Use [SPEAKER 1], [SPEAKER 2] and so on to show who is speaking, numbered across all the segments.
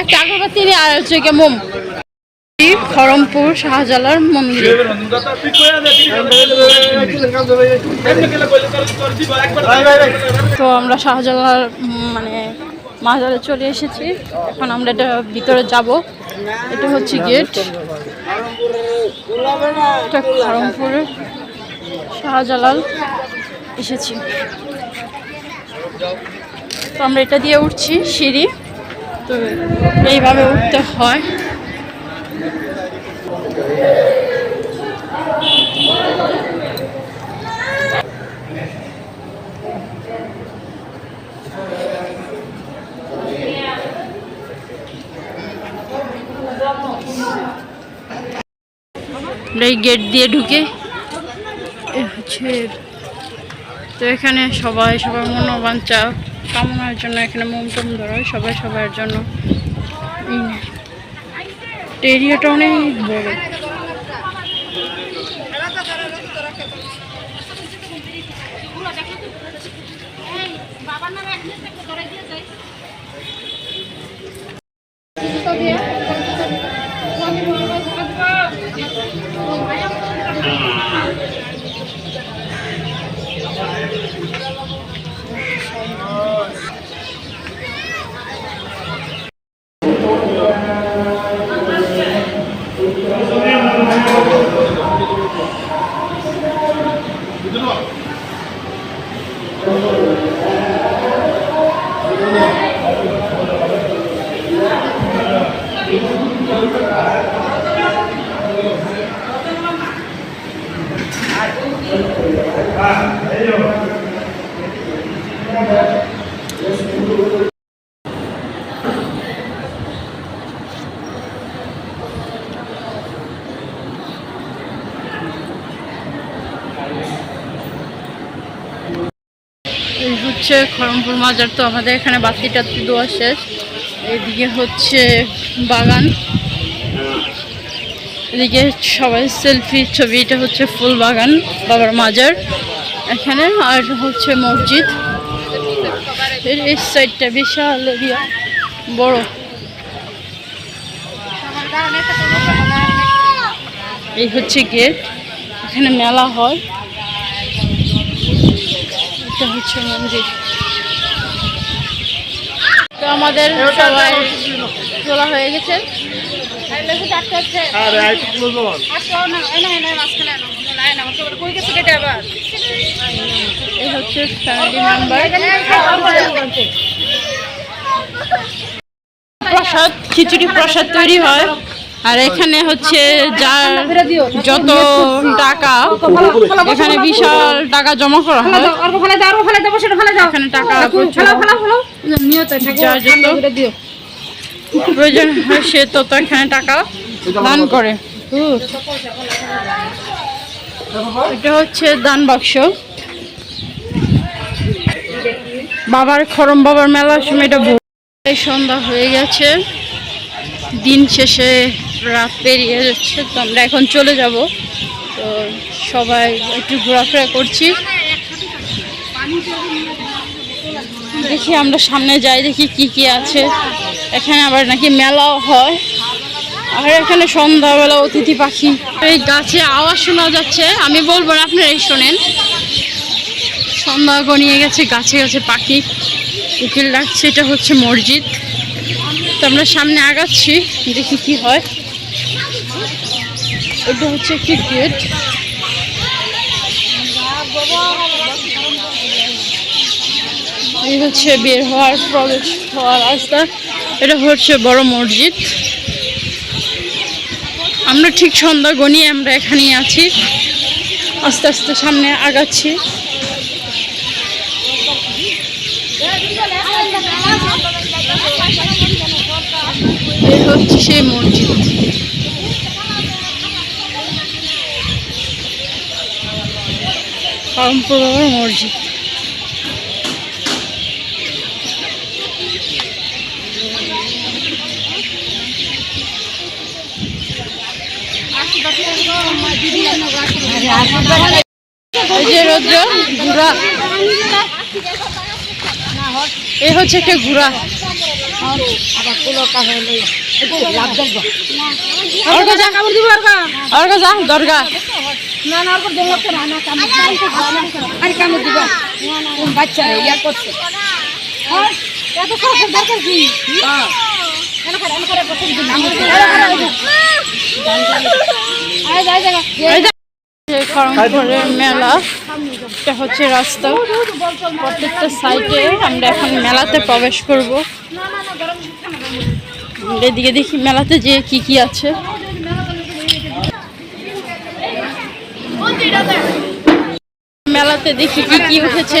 [SPEAKER 1] একটা আগরবাতি আর হচ্ছে গিয়ে মোম। খড়মপুর শাহজালাল মন্দির। তো আমরা শাহজালাল উম, মানে মাজারে চলে এসেছি। এখন আমরা এটা ভিতরে যাব। এটা হচ্ছে গেট। এটা খড়মপুরে। শাহজালাল, এসেছি। তো আমরা এটা দিয়ে উঠছি সিঁড়ি। তো এইভাবে উঠতে হয়। আমরা এই গেট দিয়ে ঢুকে হচ্ছে তো এখানে সবাই সবার মনোবাঞ্ছা কামনার জন্য এখানে মোম টোম ধরা সবাই সবার জন্য। এরিয়াটা অনেক বড়। এই হচ্ছে খড়মপুর মাজার। তো আমাদের এখানে বাতি দেওয়া শেষ। এদিকে হচ্ছে বাগান। এদিকে সবাই সেলফি ছবি, এটা হচ্ছে ফুল বাগান বাবার মাজার এখানে, আর হচ্ছে মসজিদ। এর এই সাইডটা বিশাল এরিয়া, বড়। এই হচ্ছে গেট এখানে মেলা হয়। এটা হচ্ছে মন্দির। তো আমাদের সবাই তোলা হয়ে গেছে। এই হচ্ছে ফ্যামিলি মেম্বার প্রসাদ খিচুড়ি প্রসাদ তৈরি হয়। আর এখানে হচ্ছে যার যত টাকা এখানে বিশাল টাকা জমা করা হয়। এখানে টাকা যার যত প্রয়োজন হয় সে তত এখানে টাকা দান করে। এটা হচ্ছে দান বাক্স। বাবার খরম বাবার মেলার সময় এটা সন্ধ্যা হয়ে গেছে। দিন শেষে রাত পেরিয়ে যাচ্ছে তো আমরা এখন চলে যাব। তো সবাই একটু ঘোরাফেরা করছি। দেখি আমরা সামনে যাই দেখি কি কি আছে। এখানে আবার নাকি মেলাও হয়। আর এখানে সন্ধ্যাবেলা অতিথি পাখি। এই গাছে আওয়াজ শোনা যাচ্ছে, আমি বলব না আপনারা এই শোনেন। সন্ধ্যা গনিয়ে গেছে, গাছে গাছে পাখি উকিল ডাকছে, এটা হচ্ছে মসজিদ। তো আমরা সামনে আগাচ্ছি, দেখি কি হয়। এটা হচ্ছে একটি গেট। এই হচ্ছে বের হওয়ার, প্রবেশ হওয়ার রাস্তা। এটা হচ্ছে বড় মসজিদ। আমরা ঠিক সন্ধ্যা গনিয়ে আমরা এখানেই আছি। আস্তে আস্তে সামনে আগাচ্ছি। হচ্ছে সেই মসজিদ। পারম্পর মসজিদ।
[SPEAKER 2] এই যে রৌদ্র ঘোড়া। এই হচ্ছে একটা ঘোড়া। অর্ঘা যা। অর্ঘা যা দরগা।
[SPEAKER 3] বাচ্চা ইয়া করছে। এত খরচের দরকার কি?
[SPEAKER 2] এই যে খড়গপুরের মেলা এটা হচ্ছে রাস্তা প্রত্যেকটা সাইডে আমরা এখন মেলাতে প্রবেশ করব এদিকে দেখি মেলাতে যে কি কি আছে মেলাতে দেখি কি কি উঠেছে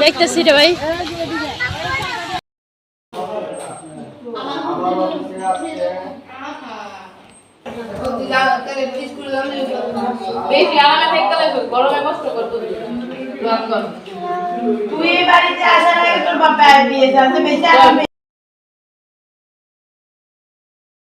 [SPEAKER 3] দেখতাছি।
[SPEAKER 2] রে ভাই
[SPEAKER 1] তুই এই বাড়িতে আসার আগে তোর বাবা বিয়ে বেঁচে আসবে